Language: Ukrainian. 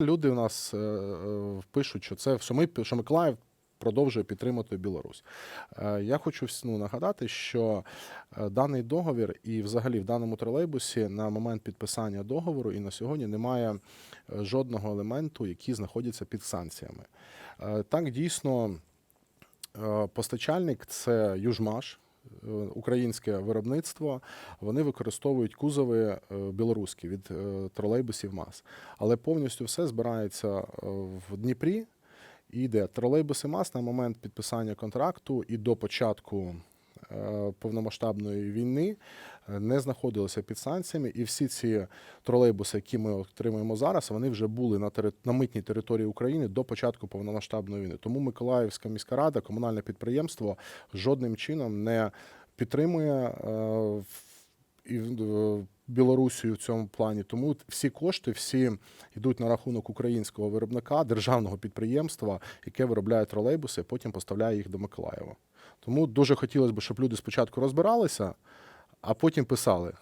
Люди у нас е, е, пишуть, що це що ми що Миколаїв продовжує підтримувати Білорусь. Е, Я хочу ну, нагадати, що даний договір і взагалі в даному тролейбусі на момент підписання договору і на сьогодні немає жодного елементу, який знаходиться під санкціями. Так, дійсно, постачальник це Южмаш. Українське виробництво, вони використовують кузови е, білоруські від е, тролейбусів МАЗ. Але повністю все збирається е, в Дніпрі і йде. Тролейбуси МАЗ на момент підписання контракту і до початку повномасштабної війни не знаходилися під санкціями, і всі ці тролейбуси, які ми отримуємо зараз, вони вже були на, тери... на митній території України до початку повномасштабної війни. Тому Миколаївська міська рада, комунальне підприємство жодним чином не підтримує е, і Білорусію в цьому плані. Тому всі кошти всі йдуть на рахунок українського виробника, державного підприємства, яке виробляє тролейбуси, потім поставляє їх до Миколаєва. Тому дуже хотілося б, щоб люди спочатку розбиралися, а потім писали.